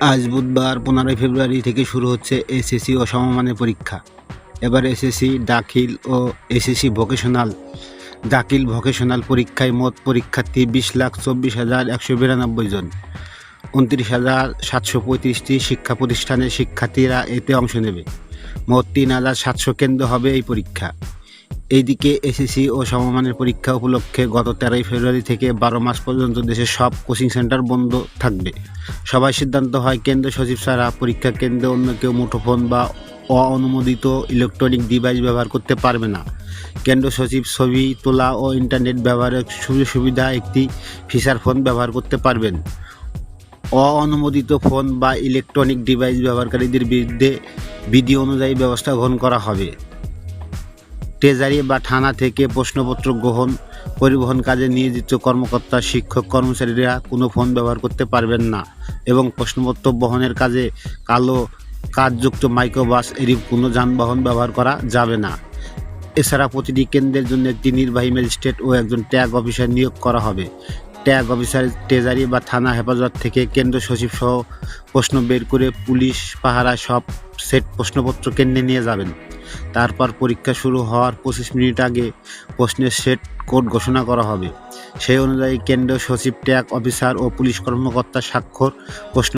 আজ বুধবার পনেরোই ফেব্রুয়ারি থেকে শুরু হচ্ছে এসএসসি ও সমমানের পরীক্ষা। এবার এসএসসি দাখিল ও এসএসসি ভোকেশনাল। দাখিল ভোকেশনাল পরীক্ষায় মোট পরীক্ষার্থী বিশ লাখ চব্বিশ হাজার একশো বিরানব্বই জন। উনত্রিশ হাজার সাতশো পঁয়ত্রিশটি শিক্ষা প্রতিষ্ঠানের শিক্ষার্থীরা এতে অংশ নেবে। মোট তিন হাজার সাতশো কেন্দ্র হবে এই পরীক্ষা। এইদিকে এসএসসি ও সমমানের পরীক্ষা উপলক্ষে গত তেরোই ফেব্রুয়ারি থেকে বারো মাস পর্যন্ত দেশের সব কোচিং সেন্টার বন্ধ থাকবে। সবাই সিদ্ধান্ত হয়, কেন্দ্র সচিব ছাড়া পরীক্ষা কেন্দ্রে অন্য কেউ মুঠোফোন বা অঅনুমোদিত ইলেকট্রনিক ডিভাইস ব্যবহার করতে পারবে না। কেন্দ্র সচিব ছবি তোলা ও ইন্টারনেট ব্যবহারের সুযোগ সুবিধা একটি ফিচার ফোন ব্যবহার করতে পারবেন। অঅনুমোদিত ফোন বা ইলেকট্রনিক ডিভাইস ব্যবহারকারীদের বিরুদ্ধে বিধি অনুযায়ী ব্যবস্থা গ্রহণ করা হবে। ট্রেজারি বা থানা থেকে প্রশ্নপত্র গ্রহণ, পরিবহন কাজে নিয়োজিত কর্মকর্তা, শিক্ষক, কর্মচারীরা কোনো ফোন ব্যবহার করতে পারবেন না এবং প্রশ্নপত্র বহনের কাজে কালো কাজযুক্ত মাইক্রোবাস এর কোনো যানবাহন ব্যবহার করা যাবে না। এছাড়া প্রতিটি কেন্দ্রের জন্য একটি নির্বাহী ম্যাজিস্ট্রেট ও একজন ট্যাগ অফিসার নিয়োগ করা হবে। ট্যাগ অফিসার, ট্রেজারি বা থানা হেফাজত থেকে কেন্দ্র সচিব সহ প্রশ্ন বের করে পুলিশ, পাহারা সব সেট প্রশ্নপত্র কেন্দ্রে নিয়ে যাবেন। তারপর পরীক্ষা শুরু হওয়ার পঁচিশ মিনিট আগে প্রশ্নের সেট কোড ঘোষণা করা হবে। সেই অনুযায়ী কেন্দ্রীয় সচিব, ট্যাগ অফিসার ও পুলিশ কর্মকর্তা স্বাক্ষর প্রশ্ন